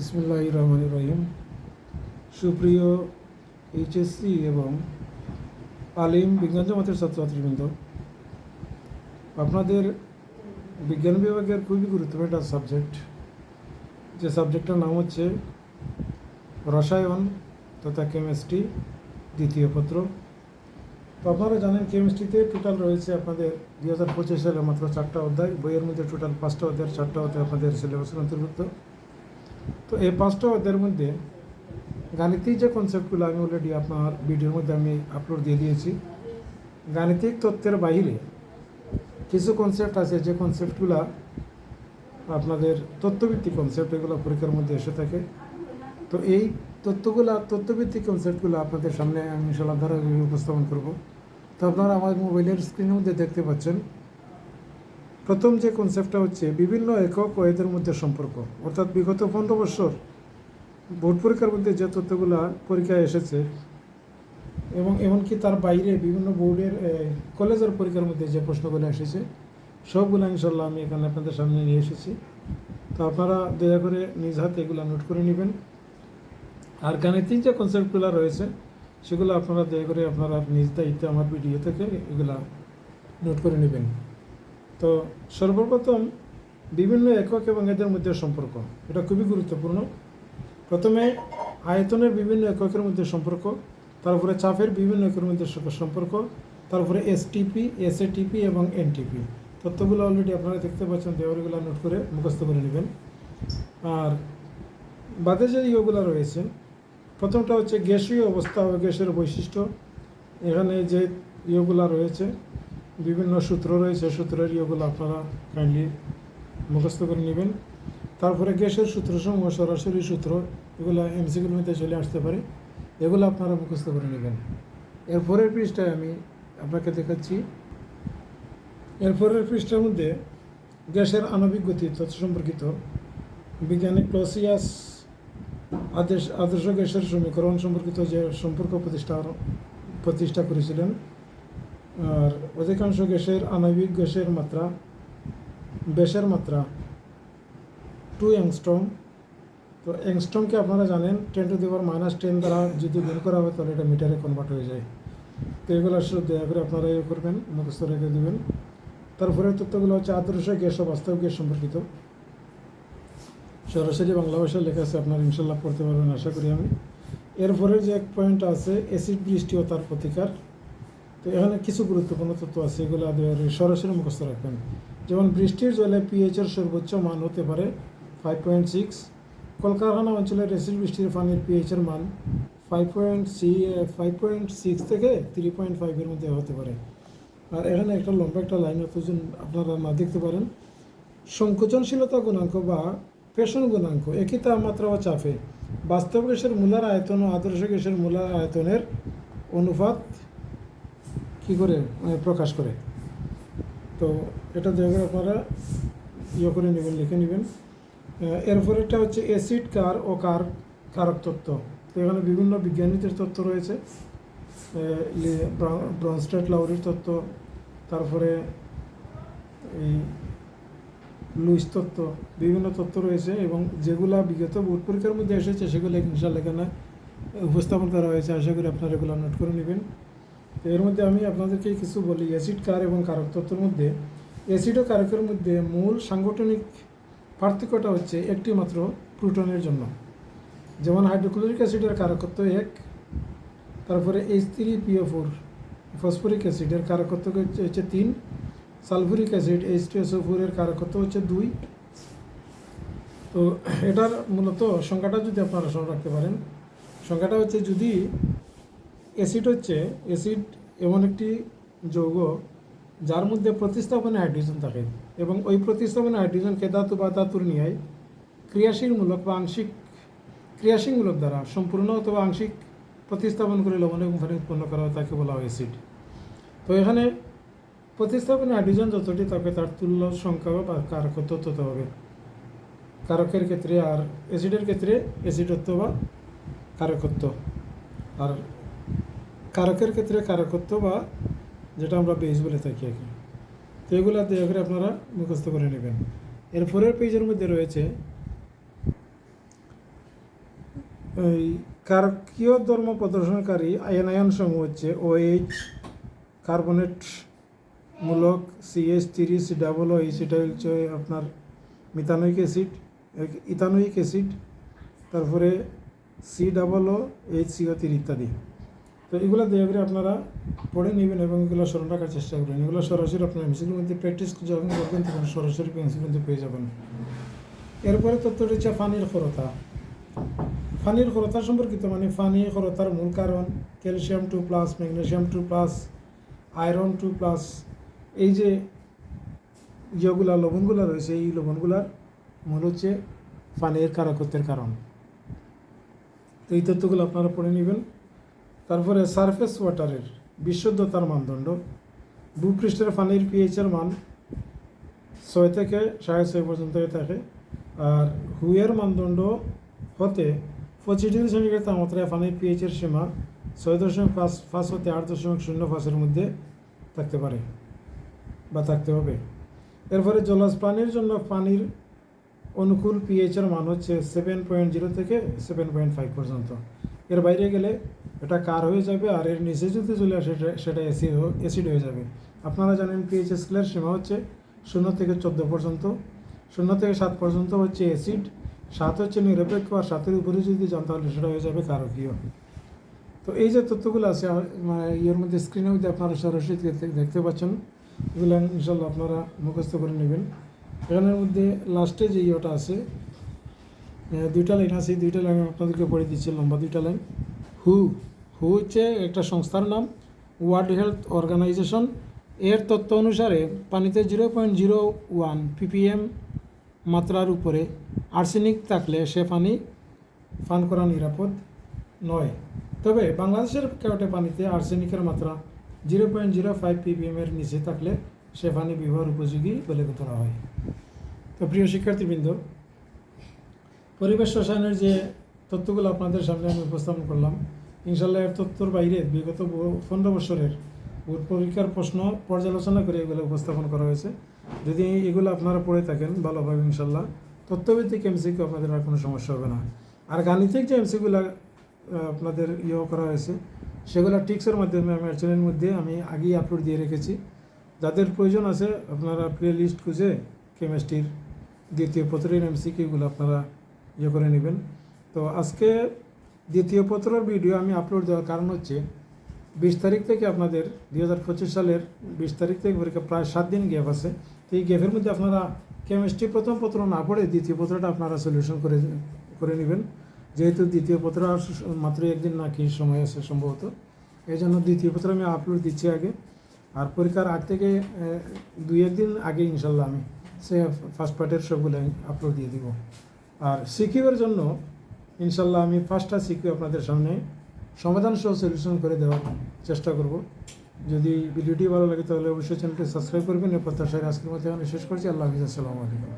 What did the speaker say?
ইসমুল্লাহ রহমান রহিম সুপ্রিয় এইচএসসি এবং আলিম বিজ্ঞান জমাতের ছাত্রছাত্রীবৃন্দ, আপনাদের বিজ্ঞান বিভাগের খুবই গুরুত্বপূর্ণ একটা সাবজেক্ট। যে সাবজেক্টটার নাম হচ্ছে রসায়ন তথা কেমিস্ট্রি, দ্বিতীয় পত্র। তো আপনারা জানেন, কেমিস্ট্রিতে টোটাল রয়েছে আপনাদের দুই হাজার পঁচিশ সালে মাত্র চারটা অধ্যায়, বইয়ের মধ্যে টোটাল পাঁচটা অধ্যায় চারটা অধ্যায় আপনাদের সিলেবাসের অন্তর্ভুক্ত। তো এই পাঁচটা অধ্যায়ের মধ্যে গাণিতিক যে কনসেপ্টগুলো আমি অলরেডি আপনার ভিডিওর মধ্যে আমি আপলোড দিয়ে দিয়েছি, গাণিতিক তত্ত্বের বাইরে কিছু কনসেপ্ট আছে যে কনসেপ্টগুলো আপনাদের তত্ত্বভিত্তিক কনসেপ্ট এগুলো পরীক্ষার মধ্যে এসে থাকে। তো এই তত্ত্বগুলো, তত্ত্বভিত্তিক কনসেপ্টগুলো আপনাদের সামনে আমি দ্বারা উপস্থাপন করব। তো আপনারা আমার মোবাইলের স্ক্রিনের মধ্যে দেখতে পাচ্ছেন। প্রথম যে কনসেপ্টটা হচ্ছে বিভিন্ন একক ও এদের মধ্যে সম্পর্ক। অর্থাৎ বিগত পনেরো বছর বোর্ড পরীক্ষার মধ্যে যে তথ্যগুলো পরীক্ষায় এসেছে এবং এমনকি তার বাইরে বিভিন্ন বোর্ডের কলেজের পরীক্ষার মধ্যে যে প্রশ্নগুলো এসেছে, সবগুলো ইনশাল্লাহ আমি এখানে আপনাদের সামনে নিয়ে এসেছি। তো আপনারা দয়া করে নিজ হাতে এগুলো নোট করে নেবেন। আর গাণিতিক যে কনসেপ্টগুলো রয়েছে, সেগুলো আপনারা দয়া করে আপনারা নিজ দায়িত্বে আমার ভিডিও থেকে এগুলা নোট করে নেবেন। তো সর্বপ্রথম বিভিন্ন একক এবং এদের মধ্যে সম্পর্ক, এটা খুবই গুরুত্বপূর্ণ। প্রথমে আয়তনের বিভিন্ন এককের মধ্যে সম্পর্ক, তারপরে চাপের বিভিন্ন একের মধ্যে সম্পর্ক, তারপরে এসটিপি এসএটিপি এবং এনটিপি তথ্যগুলো অলরেডি আপনারা দেখতে পাচ্ছেন দেওয়ারগুলো নোট করে মুখস্থ করে নেবেন। আর বাদে যে ইয়েগুলো রয়েছে, প্রথমটা হচ্ছে গ্যাসীয় অবস্থা ও গ্যাসের বৈশিষ্ট্য। এখানে যে ইয়েগুলো রয়েছে বিভিন্ন সূত্র রয়েছে সূত্রের ইয়েগুলো আপনারা কাইন্ডলি মুখস্থ করে নেবেন। তারপরে গ্যাসের সূত্রসমূহ, সরাসরি সূত্র, এগুলো এমসিকিউর মধ্যে চলে আসতে পারে। এগুলো আপনারা মুখস্থ করে নেবেন। এরপরের পৃষ্ঠায় আমি আপনাকে দেখাচ্ছি। এরপরের পৃষ্ঠার মধ্যে গ্যাসের আণবিক গতি তথ্য সম্পর্কিত বিজ্ঞানী ক্লোসিয়াস আদেশ, আদর্শ গ্যাসের সমীকরণ সম্পর্কিত যে সম্পর্ক প্রতিষ্ঠার, প্রতিষ্ঠা করেছিলেন। আর অধিকাংশ গ্যাসের আণবিক গ্যাসের মাত্রা, ব্যাসের মাত্রা টু অ্যাংস্ট্রম তো অ্যাংস্ট্রমকে আপনারা জানেন টেন টু দেওয়ার মাইনাস টেন দ্বারা যদি গুণ করা হয়, তাহলে এটা মিটারে কনভার্ট হয়ে যায়। তো এগুলো আসলে দয়া করে আপনারা ইয়ে করবেন, মুখস্থ রেখে দেবেন। তারপরে তথ্যগুলো হচ্ছে, আদর্শ গ্যাস ও বাস্তব গ্যাস সম্পর্কিত। সরাসরি বাংলা ভাষায় লেখা আছে, আপনারা ইনশাল্লাহ পড়তে পারবেন, আশা করি আমি। এরপরে যে এক পয়েন্ট আছে অ্যাসিড বৃষ্টি ও তার প্রতিকার। তো এখানে কিছু গুরুত্বপূর্ণ তথ্য আছে, এগুলো সরাসরি মুখস্থ রাখবেন। যেমন বৃষ্টির জলে পিএইচের সর্বোচ্চ মান হতে পারে ফাইভ পয়েন্ট সিক্স কলকারখানা অঞ্চলের অ্যাসিড বৃষ্টির পানির পিএইচের মান five point C five point six থেকে থ্রি পয়েন্ট ফাইভের মধ্যে হতে পারে। আর এখানে একটা লম্বা একটা লাইন অতজন আপনারা না দেখতে পারেন। সংকোচনশীলতা গুণাঙ্ক বা পেশন গুণাঙ্ক, একই তাপমাত্রা ও চাপে। বাস্তব গ্যাসের মূলার আয়তন ও আদর্শ গ্যাসের মূলার আয়তনের অনুপাত কি করে মানে প্রকাশ করে। তো এটা দয়া করে আপনারা ইয়ে করে নেবেন, লিখে নেবেন। এরপরেরটা হচ্ছে অ্যাসিড কার ও কার কারক তত্ত্ব। তো এখানে বিভিন্ন বিজ্ঞানীদের তত্ত্ব রয়েছে। ব্রনস্টেট লাউরির তত্ত্ব, তারপরে এই লুইস তত্ত্ব, বিভিন্ন তত্ত্ব রয়েছে এবং যেগুলা বিগত বোর্ড পরীক্ষার মধ্যে এসেছে, সেগুলো ইনশাল্লাহ এখানে উপস্থাপন করা হয়েছে। আশা করি আপনারা এগুলো নোট করে নেবেন। তো এর মধ্যে আমি আপনাদেরকে কিছু বলি অ্যাসিড কার এবং কারক তত্ত্বের মধ্যে। অ্যাসিড ও কারকের মধ্যে মূল সাংগঠনিক পার্থক্যটা হচ্ছে একটি মাত্র প্রোটনের জন্য। যেমন হাইড্রোক্লোরিক অ্যাসিডের কারকত্ব এক, তারপরে H three PO four phosphoric অ্যাসিডের কারকত্ব হচ্ছে তিন sulphuric acid H two SO ফোরের কারকত্ব হচ্ছে দুই। তো এটার মূলত সংখ্যাটা যদি আপনারা স্মরণ রাখতে পারেন, সংখ্যাটা হচ্ছে যদি অ্যাসিড হচ্ছে অ্যাসিড এমন একটি যৌগ যার মধ্যে প্রতিস্থাপনে হাইড্রোজেন থাকে এবং ওই প্রতিস্থাপনে হাইড্রোজেনকে ধাতু বা ধাতুর নিয়ে ক্রিয়াশীলমূলক বা আংশিক ক্রিয়াশীলমূলক দ্বারা সম্পূর্ণ অথবা আংশিক প্রতিস্থাপন করে লবণ এবং পানি উৎপন্ন করা হয়, তাকে বলা হয় অ্যাসিড। তো এখানে প্রতিস্থাপনে হাইড্রোজেন যতটি থাকে তার তুল্য সংখ্যা বা কারকত্ব তত হবে। কারকের ক্ষেত্রে আর অ্যাসিডের ক্ষেত্রে অ্যাসিডত্ব বা কারকত্ব। আর কারকের ক্ষেত্রে কারকত্ব বা যেটা আমরা বেস বলে থাকি আর কি। তো এগুলো দয়া করে আপনারা মুখস্থ করে নেবেন। এরপরের পেজের মধ্যে রয়েছে এই কারকীয় ধর্ম প্রদর্শনকারী আয়নায়ন সমূহ হচ্ছে ওএইচ কার্বনেট মূলক সিএস তিরিশ ডাবল ও সেটা হচ্ছে আপনার মিথানোইক অ্যাসিড ইথানোইক অ্যাসিড, তারপরে C double O H CO তির ইত্যাদি। তো এগুলো দয়া করে আপনারা পড়ে নেবেন এবং এগুলো স্মরণ রাখার চেষ্টা করবেন এগুলো সরাসরি আপনার এমসিকির মধ্যে প্র্যাকটিস যখন করবেন তখন সরাসরি পেন্সিল মধ্যে পেয়ে যাবেন। এরপরে তথ্যটি হচ্ছে ফানির খরতা। ফানির খরতা সম্পর্কিত মানে ফানি খরতার মূল কারণ calcium two plus magnesium two plus iron two plus এই যে ইয়েগুলা, লবণগুলো রয়েছে, এই লবণগুলার মূল হচ্ছে পানির কারকত্বের কারণ। তো এই তথ্যগুলো আপনারা পড়ে নেবেন। তারপরে সারফেস ওয়াটারের বিশুদ্ধতার মানদণ্ড। ভূপৃষ্ঠের পানির পিএইচের মান ছয় থেকে সাড়ে ছয় পর্যন্ত হয়ে থাকে। আর হুয়ের মানদণ্ড হতে পঁচিশ ডিগ্রি সেন্টিগ্রেড তাপমাত্রায় পানির পিএইচের সীমা ছয় দশমিক পাঁচ পাঁচ হতে আট দশমিক শূন্য পাঁচের মধ্যে থাকতে পারে বা থাকতে হবে। এরপরে জলজ প্রাণীর জন্য পানির অনুকূল পিএইচের মান হচ্ছে সেভেন পয়েন্ট জিরো থেকে সেভেন পয়েন্ট ফাইভ পর্যন্ত। এর বাইরে গেলে এটা কার হয়ে যাবে আর এর নিচে যদি চলে আসে, সেটা সেটা অ্যাসিড হয়ে যাবে। আপনারা জানেন পিএইচ স্কেলের সীমা হচ্ছে শূন্য থেকে চোদ্দ পর্যন্ত। শূন্য থেকে সাত পর্যন্ত হচ্ছে অ্যাসিড সাত হচ্ছে নিরপেক্ষ আর সাতের উপরে যদি যান তাহলে সেটা হয়ে যাবে কারকীয় তো এই যে তথ্যগুলো আছে মানে ইয়ের মধ্যে স্ক্রিনের মধ্যে আপনারা সরাসরি দেখতে- পাচ্ছেন। এগুলো ইনশাল্লাহ আপনারা মুখস্থ করে নেবেন। এখানের মধ্যে লাস্টে যে ইয়েটা আছে দুইটা লাইন আছে, দুইটা লাইন আপনাদেরকে পড়ে দিচ্ছি, লম্বা দুইটা লাইন হু হু হচ্ছে একটা সংস্থার নাম ওয়ার্ল্ড হেলথ অর্গানাইজেশন এর তথ্য অনুসারে পানিতে zero point zero one PPM মাত্রার উপরে আর্সেনিক থাকলে সে পানি পান করা নিরাপদ নয়। তবে বাংলাদেশের প্রেক্ষাপটে পানিতে আর্সেনিকের মাত্রা জিরো পয়েন্ট জিরো ফাইভ পিপিএমের নিচে থাকলে সে পানি ব্যবহার উপযোগী বলে ধরা হয়। তো প্রিয় শিক্ষার্থীবৃন্দ পরিবেশ রসায়নের যে তথ্যগুলো আপনাদের সামনে আমি উপস্থাপন করলাম ইনশাল্লাহ এর তথ্যর বাইরে বিগত পনেরো বছরের বোর্ড পরীক্ষার প্রশ্ন পর্যালোচনা করে এগুলো উপস্থাপন করা হয়েছে। যদি এগুলো আপনারা পড়ে থাকেন ভালোভাবে ইনশাল্লাহ তথ্যভিত্তিক এমসিকিউ আপনাদের আর কোনো সমস্যা হবে না। আর গাণিতিক যে এমসিকিউগুলো আপনাদের ইয়ে করা হয়েছে, সেগুলো টিক্সের মাধ্যমে আমি চ্যানেলের মধ্যে আমি আগেই আপলোড দিয়ে রেখেছি। যাদের প্রয়োজন আছে, আপনারা প্লে লিস্ট খুঁজে কেমিস্ট্রির দ্বিতীয় পত্রের এমসিকিউগুলো আপনারা ইয়ে করে নেবেন। তো আজকে দ্বিতীয় পত্রের ভিডিও আমি আপলোড দেওয়ার কারণ হচ্ছে, বিশ তারিখ থেকে আপনাদের দুই হাজার পঁচিশ সালের বিশ তারিখ থেকে পরীক্ষা প্রায় সাত দিন গ্যাপ আছে। তো এই গ্যাপের মধ্যে আপনারা কেমিস্ট্রি প্রথম পত্র না পড়ে দ্বিতীয় পত্রটা আপনারা সলিউশন করে করে নেবেন। যেহেতু দ্বিতীয় পত্র আর মাত্র একদিন না, কি সময় আছে সম্ভবত। এই জন্য দ্বিতীয় পত্র আমি আপলোড দিচ্ছি আগে। আর পরীক্ষার আগ থেকে দুই একদিন আগে ইনশাল্লাহ আমি সে ফার্স্ট পার্টের সবগুলো আপলোড দিয়ে দিব। আর সিকিউর জন্য ইনশাল্লাহ আমি ফার্স্টটা সিকিউ আপনাদের সামনে সমাধান সহ সলিউশন করে দেওয়ার চেষ্টা করব। যদি ভিডিওটি ভালো লাগে তাহলে অবশ্যই চ্যানেলটি সাবস্ক্রাইব করবেন। এ প্রত্যাশায় আজকের মধ্যে আমি শেষ করছি। আল্লাহ হাফিজ। আসসালামু আলাইকুম।